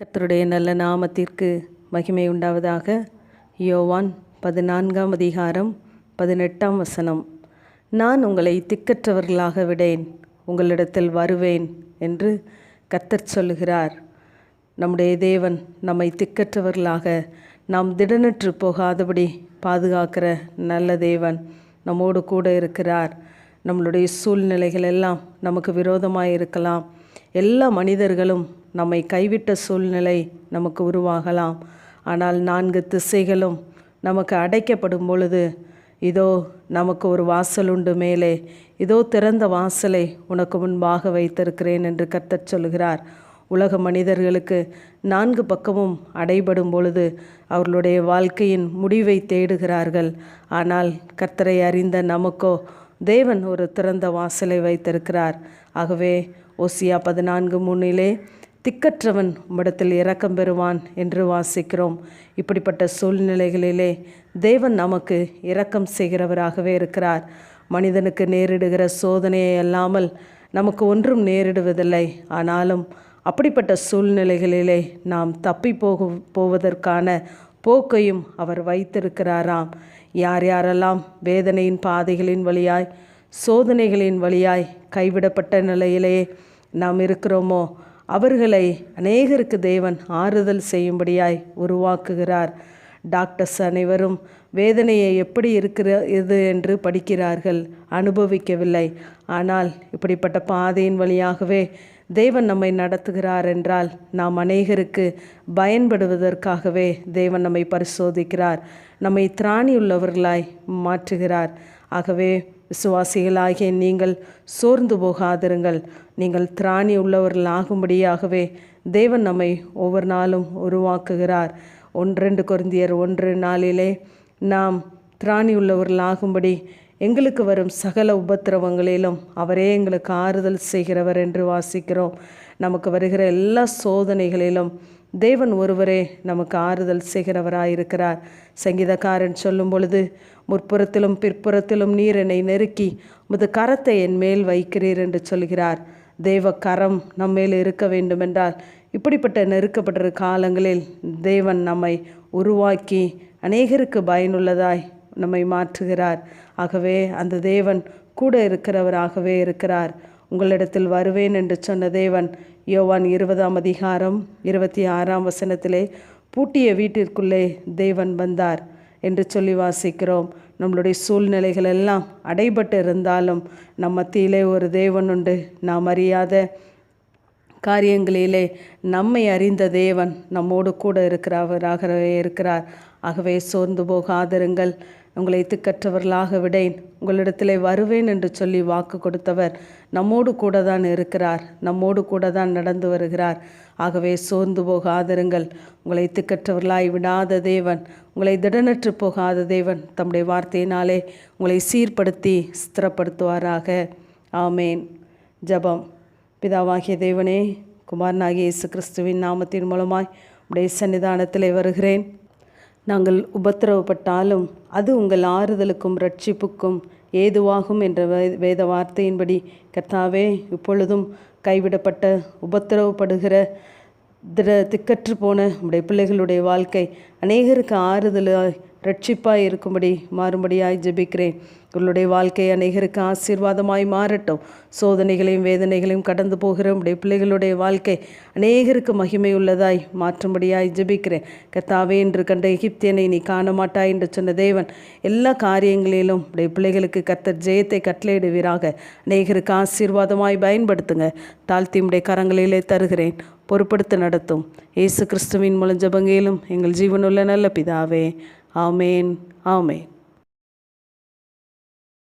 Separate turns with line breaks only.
கத்தருடைய நல்ல நாமத்திற்கு மகிமை உண்டாவதாக. யோவான் பதினான்காம் அதிகாரம் பதினெட்டாம் வசனம். நான் உங்களை திக்கற்றவர்களாக விடேன் உங்களிடத்தில் வருவேன் என்று கத்தர் சொல்லுகிறார். நம்முடைய தேவன் நம்மை திக்கற்றவர்களாக நாம் திடனற்று போகாதபடி பாதுகாக்கிற நல்ல தேவன் நம்மோடு கூட இருக்கிறார். நம்மளுடைய சூழ்நிலைகள் எல்லாம் நமக்கு விரோதமாக இருக்கலாம் எல்லா மனிதர்களும் நம்மை கைவிட்ட சூழ்நிலை நமக்கு உருவாகலாம். ஆனால் நான்கு திசைகளும் நமக்கு அடைக்கப்படும் பொழுது இதோ நமக்கு ஒரு வாசல் உண்டு மேலே. இதோ திறந்த வாசலை உனக்கு முன்பாக வைத்திருக்கிறேன் என்று கர்த்தர் சொல்கிறார். உலக மனிதர்களுக்கு நான்கு பக்கமும் அடைபடும் பொழுது அவர்களுடைய வாழ்க்கையின் முடிவை தேடுகிறார்கள். ஆனால் கர்த்தரை அறிந்த நமக்கோ தேவன் ஒரு திறந்த வாசலை வைத்திருக்கிறார். ஆகவே ஓசியா பதினான்கு மூணிலே திக்கற்றவன் உம்மிடத்தில் இரக்கம் பெறுவான் என்று வாசிக்கிறோம். இப்படிப்பட்ட சூழ்நிலைகளிலே தேவன் நமக்கு இரக்கம் செய்கிறவராகவே இருக்கிறார். மனிதனுக்கு நேரிடுகிற சோதனையை அல்லாமல் நமக்கு ஒன்றும் நேரிடுவதில்லை. ஆனாலும் அப்படிப்பட்ட சூழ்நிலைகளிலே நாம் தப்பி போக போவதற்கான போக்கையும் அவர் வைத்திருக்கிறாராம். யார் யாரெல்லாம் வேதனையின் பாதைகளின் வழியாய் சோதனைகளின் வழியாய் கைவிடப்பட்ட நிலையிலேயே நாம் இருக்கிறோமோ அவர்களை அநேகருக்கு தேவன் ஆறுதல் செய்யும்படியாய் உருவாக்குகிறார். டாக்டர்ஸ் அனைவரும் வேதனையை எப்படி இருக்கிற இது என்று படிக்கிறார்கள். அனுபவிக்கவில்லை. ஆனால் இப்படிப்பட்ட பாதையின் வழியாகவே தேவன் நம்மை நடத்துகிறார் என்றால் நாம் அநேகருக்கு பயன்படுவதற்காகவே தேவன் நம்மை பரிசோதிக்கிறார். நம்மை திராணியுள்ளவர்களாய் மாற்றுகிறார். ஆகவே விசுவாசிகளாகிய நீங்கள் சோர்ந்து போகாதிருங்கள். நீங்கள் திராணி உள்ளவர்களாகும்படியாகவே தேவன் நம்மை ஒவ்வொரு நாளும் உருவாக்குகிறார். ஒன்றெண்டு குருந்தியர் ஒன்று நாளிலே நாம் திராணி உள்ளவர்களாகும்படி எங்களுக்கு வரும் சகல உபத்திரவங்களிலும் அவரே எங்களுக்கு ஆறுதல் செய்கிறவர் என்று வாசிக்கிறோம். நமக்கு வருகிற எல்லா சோதனைகளிலும் தேவன் ஒருவரே நமக்கு ஆறுதல் செய்கிறவராயிருக்கிறார். சங்கீதக்காரன் சொல்லும் பொழுது முற்புறத்திலும் பிற்புறத்திலும் நீர் என்னை நெருக்கி முது கரத்தை என் மேல் வைக்கிறீர் என்று சொல்கிறார். தேவ கரம் நம்மேல் இருக்க வேண்டுமென்றால் இப்படிப்பட்ட நெருக்கப்பட்ட காலங்களில் தேவன் நம்மை உருவாக்கி அநேகருக்கு பயனுள்ளதாய் நம்மை மாற்றுகிறார். ஆகவே அந்த தேவன் கூட இருக்கிறவராகவே இருக்கிறார். உங்களிடத்தில் வருவேன் என்று சொன்ன தேவன் யோவான் இருபதாம் அதிகாரம் இருபத்தி ஆறாம் வசனத்திலே பூட்டிய வீட்டிற்குள்ளே தேவன் வந்தார் என்று சொல்லி வாசிக்கிறோம். நம்மளுடைய சூழ்நிலைகள் எல்லாம் அடைபட்டு இருந்தாலும் நம் மத்தியிலே ஒரு தேவன் உண்டு. நாம் அறியாத காரியங்களிலே நம்மை அறிந்த தேவன் நம்மோடு கூட இருக்கிறவராகவே இருக்கிறார். ஆகவே சோர்ந்து போகாதிருங்கள். உங்களை திக்கற்றவர்களாக விடேன். உங்களிடத்திலே வருவேன் என்று சொல்லி வாக்கு கொடுத்தவர் நம்மோடு கூட தான் இருக்கிறார். நம்மோடு கூட தான் நடந்து வருகிறார். ஆகவே சோர்ந்து போகாதிருங்கள். உங்களை திக்கற்றவர்களாய் விடாத தேவன் உங்களை திடனற்று போகாத தேவன் தம்முடைய வார்த்தையினாலே உங்களை சீர்படுத்தி ஸ்திரப்படுத்துவாராக. ஆமேன். ஜபம். பிதாவாகிய தேவனே குமாரனாகிய இயேசு கிறிஸ்துவின் நாமத்தின் மூலமாய் உடைய சன்னிதானத்தில் வருகிறேன். நாங்கள் உபத்திரவப்பட்டாலும் அது உங்கள் ஆறுதலுக்கும் ரட்சிப்புக்கும் ஏதுவாகும் என்ற வேத வார்த்தையின்படி கர்த்தாவே இப்பொழுதும் கைவிடப்பட்ட உபத்திரவப்படுகிற திட திக்கற்று போன உடைய பிள்ளைகளுடைய வாழ்க்கை அநேகருக்கு ஆறுதலாய் ரட்சிப்பாய் இருக்கும்படி மாறும்படியாய் ஜெபிக்கிறேன். உங்களுடைய வாழ்க்கை அநேகருக்கு ஆசீர்வாதமாய் மாறட்டும். சோதனைகளையும் வேதனைகளையும் கடந்து போகிற உடைய பிள்ளைகளுடைய வாழ்க்கை அநேகருக்கு மகிமை உள்ளதாய் மாற்றும்படியாய் ஜெபிக்கிறேன். கத்தாவே என்று கண்ட எகிப்தியனை நீ காண மாட்டாய் என்று சொன்ன தேவன் எல்லா காரியங்களிலும் உடைய பிள்ளைகளுக்கு கத்தர் ஜெயத்தை கட்டளையிடுவீராக. அநேகருக்கு ஆசீர்வாதமாய் பயன்படுத்துங்க. தாழ்த்தி உடைய கரங்களிலே தருகிறேன். பொறுப்படுத்த நடத்தும். இயேசு கிறிஸ்துவின் மூலம் ஜபங்கையிலும் எங்கள் ஜீவனுள்ள நல்ல பிதாவே. ஆமேன் ஆமேன்